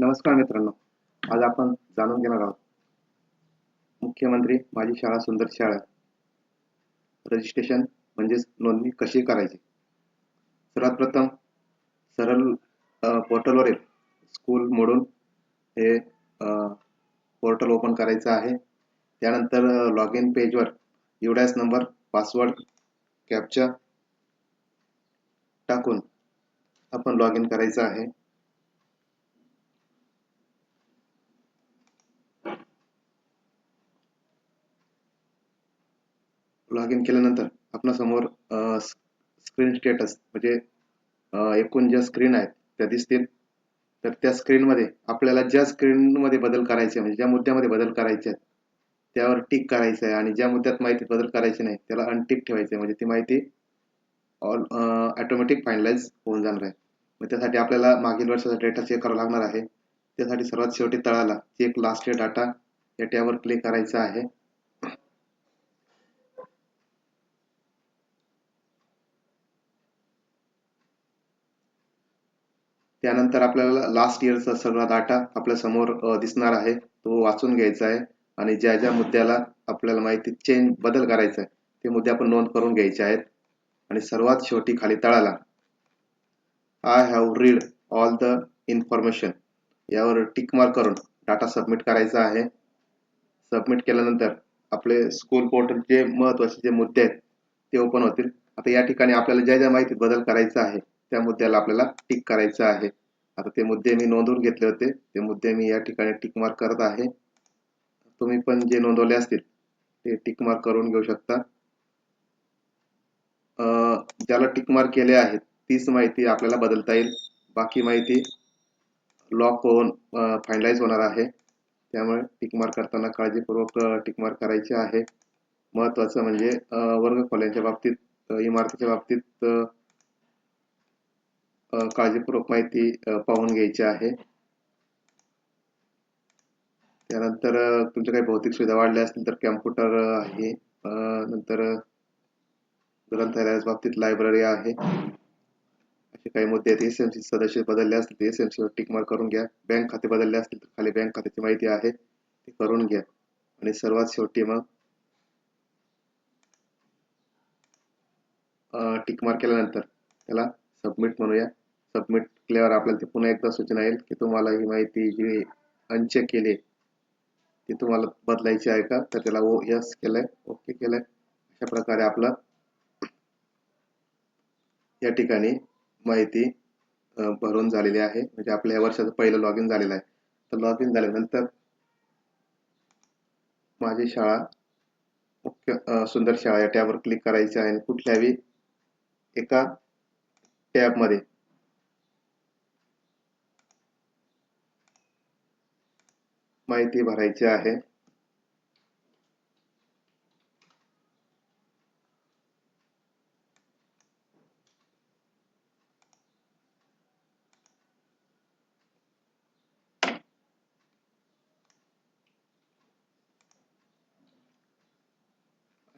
नमस्कार मित्रांनो. आज आपण जाणून घेणार आहोत. मुख्यमंत्री माझी शाळा सुंदर शाळा. रजिस्ट्रेशन म्हणजेच नोंदणी कशी करायची? सर्वात प्रथम सरळ पोर्टलवरील स्कूल मोडून हे पोर्टल ओपन करायचं आहे. त्यानंतर लॉग इन पेजवर युडॅस नंबर पासवर्ड कॅपचा टाकून आपण लॉग इन करायचं आहे. लॉग इन केल्यानंतर आपणासमोर स्क्रीन स्टेटस म्हणजे एकूण ज्या स्क्रीन आहेत त्या दिसतील. तर त्या स्क्रीनमध्ये आपल्याला ज्या स्क्रीनमध्ये बदल करायचे म्हणजे ज्या मुद्द्यामध्ये बदल करायचे आहेत त्यावर टिक करायचं आहे आणि ज्या मुद्द्यात माहिती बदल करायची नाही त्याला अनटिक ठेवायचं आहे. म्हणजे ती माहिती ऑल ऑटोमॅटिक फायनलाइज होऊन जाणार आहे. मग त्यासाठी आपल्याला मागील वर्षाचा डेटा चेक करावा लागणार आहे. त्यासाठी सर्वात शेवटी तळाला चेक लास्ट इयर डाटा या टॅबवर क्लिक करायचं आहे. त्यानंतर आपल्याला लास्ट इयरचा सगळा डाटा आपल्यासमोर दिसणार आहे. तो वाचून घ्यायचा आहे आणि ज्या ज्या मुद्द्याला आपल्याला माहिती चेंज बदल करायचा आहे ते मुद्दे आपण नोंद करून घ्यायचे आहेत. आणि सर्वात शेवटी खाली तळाला. I have read all the information यावर टिक मार्क करून डाटा सबमिट करायचा आहे. सबमिट केल्यानंतर आपले स्कूल पोर्टलचे महत्त्वाचे जे मुद्दे आहेत ते ओपन होतील. आता या ठिकाणी आपल्याला ज्या ज्या माहितीत बदल करायचा आहे त्या मुद्द्याला आपल्याला टिक करायचं आहे. आता ते मुद्दे मी नोंदवून घेतले होते. ते मुद्दे मी या ठिकाणी टिक मार्क करत आहे. तुम्ही पण जे नोंदवले असतील ते टिक मार्क करून घेऊ शकता. ज्याला टिक मार्क केले आहेत तीच माहिती आपल्याला बदलता येईल. बाकी माहिती लॉक होऊन फायनलाइज होणार आहे. त्यामुळे टिक मार्क करताना काळजीपूर्वक टिक मार्क करायचे आहे. महत्वाचं म्हणजे वर्ग खोल्यांच्या बाबतीत इमारतीच्या बाबतीत काळजीपूर्वक माहिती पाहून घ्यायची आहे. त्यानंतर तुमच्या काही भौतिक सुविधा वाढल्या असतील तर कॅम्प्युटर आहे. नंतर ग्रंथालयाच्या बाबतीत लायब्ररी आहे. असे काही मुद्दे आहेत. एस एम सी सदस्य बदलले असतील तर एस एम सी वर टिक मार्क करून घ्या. बँक खाते बदलले असतील तर खाली बँक खात्याची माहिती आहे. ती करून घ्या. आणि सर्वात शेवटी मग टिक मार्क केल्यानंतर त्याला सबमिट म्हणूया. सबमिट केल्यावर आपल्याला ते पुन्हा एकदा सूचना येईल की तुम्हाला ही माहिती जी अनचेक केली ती तुम्हाला बदलायची आहे का? तर त्याला ओ यस केलंय ओके केलंय. अशा प्रकारे आपलं या ठिकाणी माहिती भरून झालेली आहे. म्हणजे आपल्या या वर्षाचं पहिलं लॉग इन झालेलं आहे. तर लॉग इन झाल्यानंतर माझी शाळा मुख्य सुंदर शाळा या टॅबवर क्लिक करायची आहे आणि कुठल्याही एका टॅबमध्ये माहिती भरायची आहे.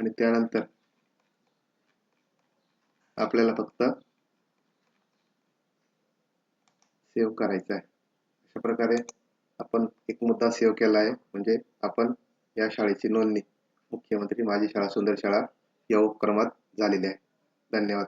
आणि त्यानंतर आपल्याला फक्त सेव्ह करायचं आहे. अशा प्रकारे आपण एक मुद्दा सेव्ह केला आहे म्हणजे आपण या शाळेची नोंदणी. मुख्यमंत्री माझी शाळा सुंदर शाळा या उपक्रमात झालेली आहे. धन्यवाद.